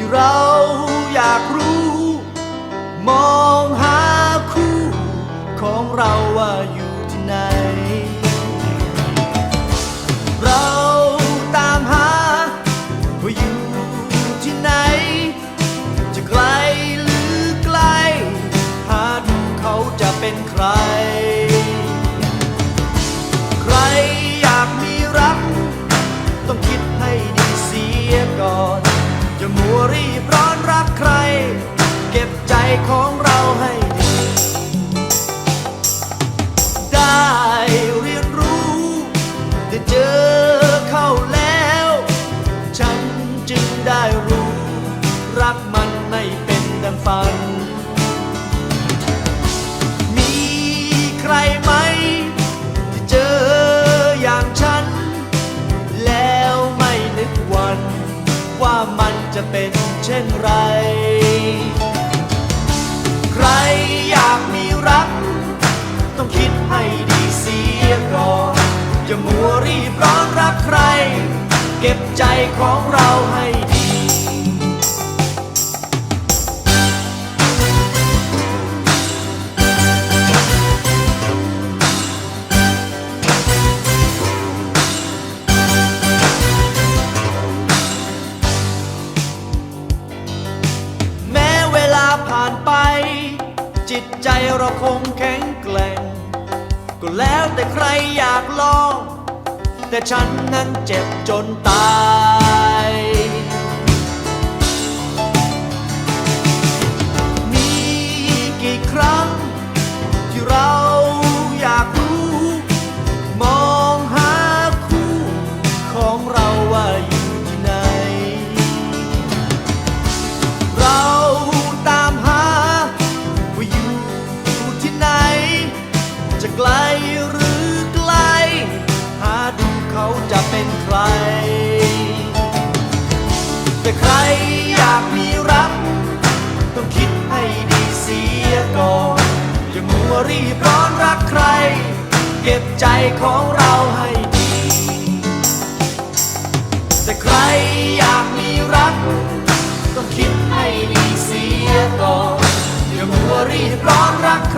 ที่เราอยากรู้ มองหาคู่ของเราว่าอยู่ที่ไหน เราตามหาว่าอยู่ที่ไหน จะไกลหรือใกล้ หาดูเขาจะเป็นใคร อย่ามัวรีบร้อนรักใคร เก็บใจของเราให้ดี ได้เรียนรู้ได้เจอเข้าแล้ว ฉันจึงได้รู้ รักมันไม่เป็นดังฝัน ช่นไร ใครอยากมีรัก ต้องคิดให้ดีเสียก่อนอย่ามัวรีบร้อนรักใคร เก็บใจของเราให้ดี จิตใจเราคงแข็งแกร่ง ก็แล้วแต่ใครอยากลอง แต่ฉันนั้นเจ็บจนตาย รีบร้อนรักใคร เก็บใจของเราให้ดี แต่ใครอยากมีรัก ต้องคิดให้ดีเสียก่อนอย่ามัวรีบร้อนรักใคร